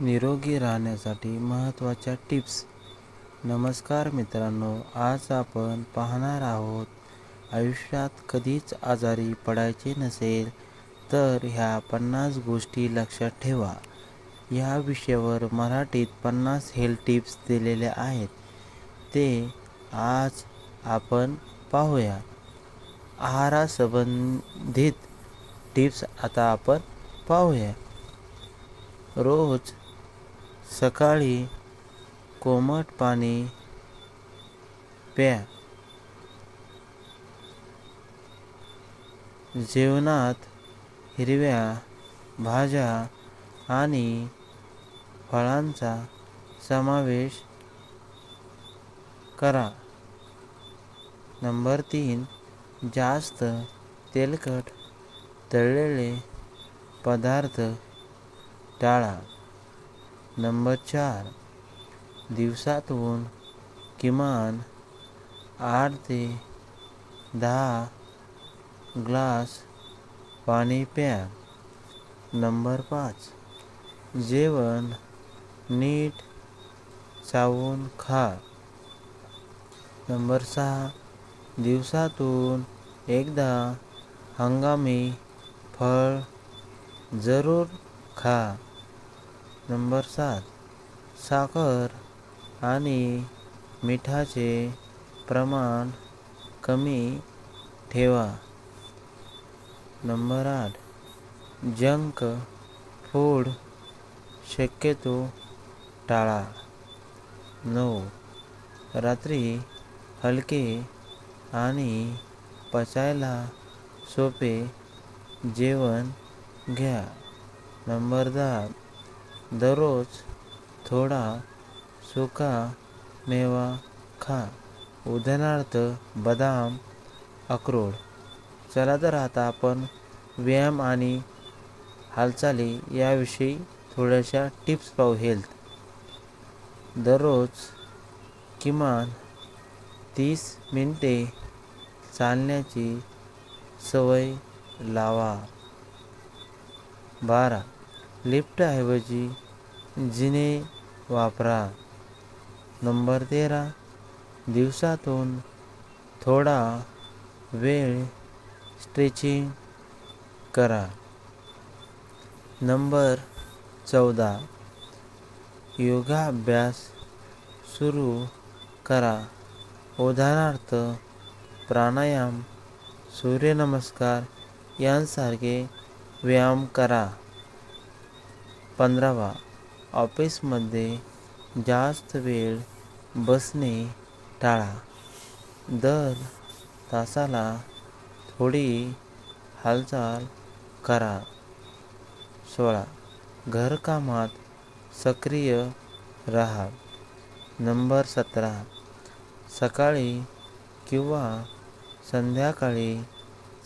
निरोगी राहण्यासाठी महत्त्वाच्या टिप्स. नमस्कार मित्रांनो आज आपण पाहणार आहोत आयुष्यात कधीच आजारी पडायचे नसेल तर ह्या पन्नास गोष्टी लक्षात ठेवा. या विषयावर मराठीत पन्नास हेल्थ टिप्स दिलेल्या आहेत. ते आज आपण पाहूया. आहारासंबंधित टिप्स आता आपण पाहूया. रोज सकाळी कोमट पाणी प्या. जेवणात हिरव्या भाज्या आणि फळांचा समावेश करा. नंबर तीन जास्त तेलकट तळलेले पदार्थ टाळा. नंबर चार. दिवसातून किमान आठ ते दहा ग्लास पाणी प्या. नंबर पाच. जेवण नीट चावून खा. नंबर सहा. दिवसातून एकदा हंगामी फळ जरूर खा. नंबर सात. साखर आणि मिठाचे प्रमाण कमी ठेवा. नंबर आठ. जंक फूड शक्यतो टाळा. नऊ. रात्री हलके आणि पचायला सोपे जेवण घ्या. नंबर दहा. दररोज थोडा सुका मेवा खा. उदाहरणार्थ बदाम अक्रोड. चला तर आता आपण व्यायाम आणि हालचाली याविषयी थोड्याशा टिप्स पाहू हेल्थ. दररोज किमान तीस मिनटे चालण्याची सवय लावा. बारा. लिफ्टऐवजी जिने वापरा. नंबर तेरा. दिवसातून थोडा वेळ स्ट्रेचिंग करा. नंबर चौदा. योगाभ्यास सुरू करा. उदाहरणार्थ प्राणायाम सूर्यनमस्कार यांसारखे व्यायाम करा. पंधरावा. ऑफिसमध्ये जास्त वेळ बसणे टाळा. दर तासाला थोडी हालचाल करा. सोळा. घरकामात सक्रिय राहा. नंबर सतरा. सकाळी किंवा संध्याकाळी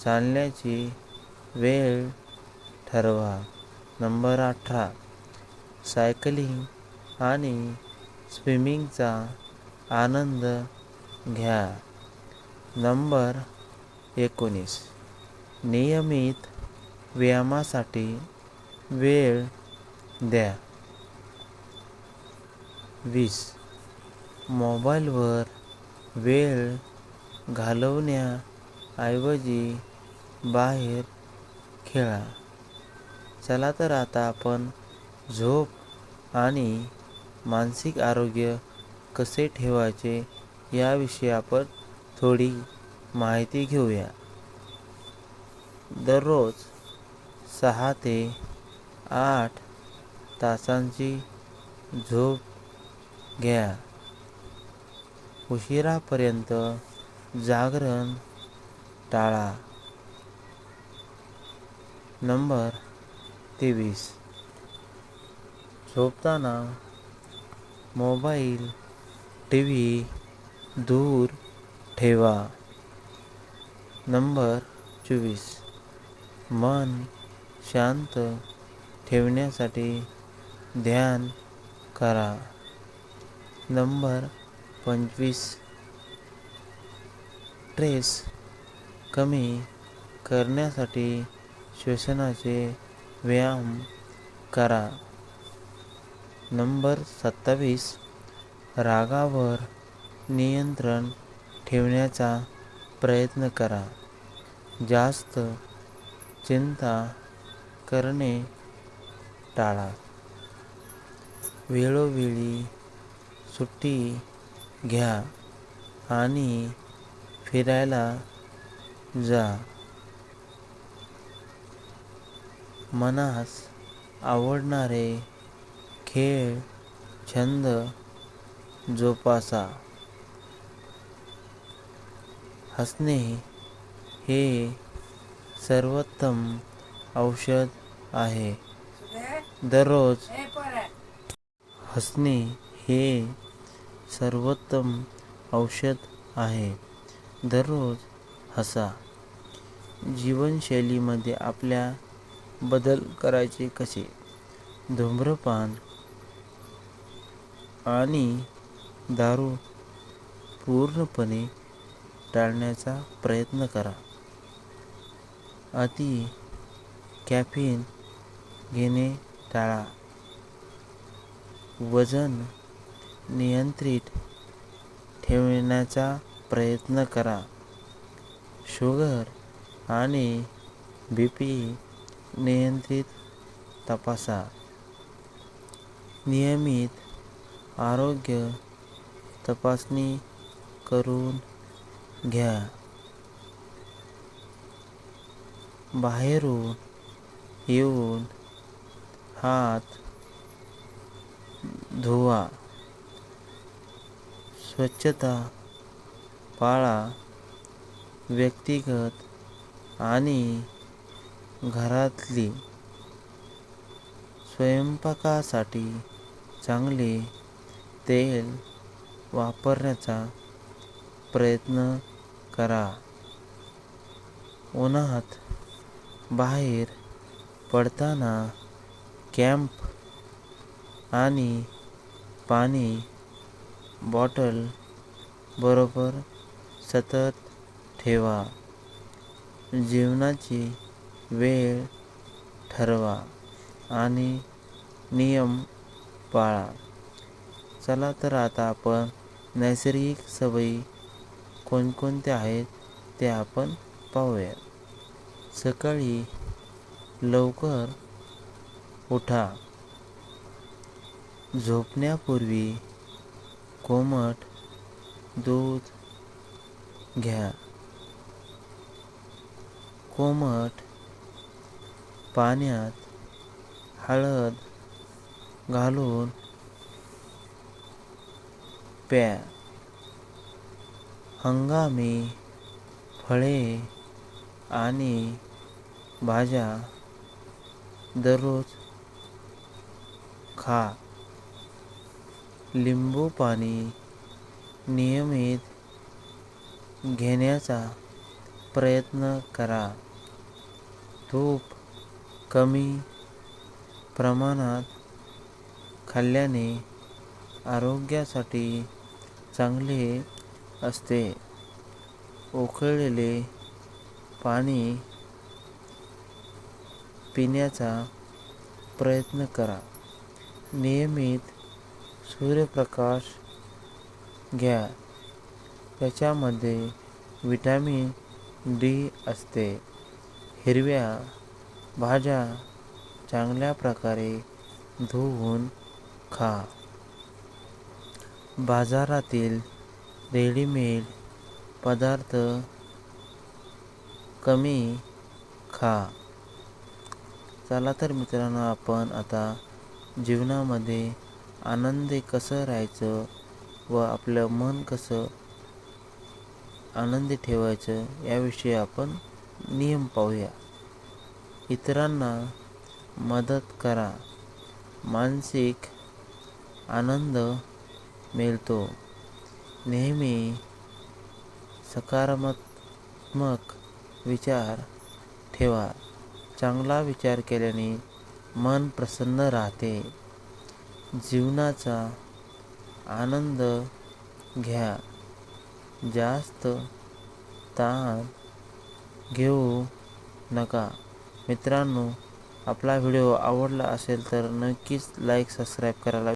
चालण्याची वेळ ठरवा. नंबर अठरा. सायकलिंग आणि स्विमिंगचा आनंद घ्या. नंबर एकोणीस. नियमित व्यायामासाठी वेळ द्या. वीस. मोबाईलवर वेळ घालवण्याऐवजी बाहेर खेळा. चला तर आता आपण झोप आणि मानसिक आरोग्य कसे ठेवायचे याविषयी आपण थोडी माहिती घेऊया. दररोज सहा ते आठ तासांची झोप घ्या. उशिरापर्यंत जागरण टाळा. नंबर तेवीस. झोपताना मोबाईल टी व्ही दूर ठेवा. नंबर चोवीस. मन शांत ठेवण्यासाठी ध्यान करा. नंबर पंचवीस. स्ट्रेस कमी करण्यासाठी श्वसनाचे व्यायाम करा. नंबर सत्तावीस. रागावर नियंत्रण ठेवण्याचा प्रयत्न करा. जास्त चिंता करणे टाळा. वेळोवेळी सुट्टी घ्या आणि फिरायला जा. मनास आवडणारे खेळ छंद जोपासा. हसणे हे सर्वोत्तम औषध आहे. दररोज हसणे हे सर्वोत्तम औषध आहे. दररोज हसा. जीवनशैलीमध्ये आपल्या बदल करायचे कसे? धूम्रपान आणि दारू पूर्णपणे टाळण्याचा प्रयत्न करा. अति कॅफिन घेणे टाळा. वजन नियंत्रित ठेवण्याचा प्रयत्न करा. शुगर आणि बी पी नियंत्रित तपासा. नियमित आरोग्य तपासणी करून घ्या. बाहेरून येऊन हात धुवा. स्वच्छता पाळा. व्यक्तिगत आणि घरातली स्वयंपाकासाठी चांगले तेल वापरण्याचा प्रयत्न करा. उन्हात बाहेर पडताना कॅम्प आणि पाणी बॉटल बरोबर सतत ठेवा. जेवणाची वेळ ठरवा आणि नियम पाळा. चला तर आता आपण नैसर्गिक सवयी कोणकोणत्या आहेत ते आपण पाहूया सकाळी लवकर उठा. झोपण्यापूर्वी कोमट दूध घ्या. कोमट पाण्यात हळद घालून प्या हंगामी फळे आणि भाज्या दररोज खा. लिंबू पाणी नियमित घेण्याचा प्रयत्न करा. तूप कमी प्रमाणात खाल्ल्याने आरोग्यासाठी चांगले असते. उकळलेले पाणी पिण्याचा प्रयत्न करा. नियमित सूर्यप्रकाश घ्या. त्याच्यामध्ये विटॅमिन डी असते. हिरव्या भाज्या चांगल्या प्रकारे धुवून खा. बाजारातील रेडीमेड पदार्थ कमी खा. चला तर मित्रांनो आपण आता जीवनामध्ये आनंदी कसं राहायचं व आपलं मन कसं आनंदी ठेवायचं याविषयी आपण नियम पाहूया. इतरांना मदत करा. मानसिक आनंद मिळतो. नेहमी सकारात्मक विचार ठेवा. चांगला विचार केल्याने मन प्रसन्न राहते. जीवनाचा आनंद घ्या. जास्त ताण घेऊ नका. मित्रांनो आपला व्हिडिओ आवडला असेल तर नक्कीच लाईक सबस्क्राईब करायला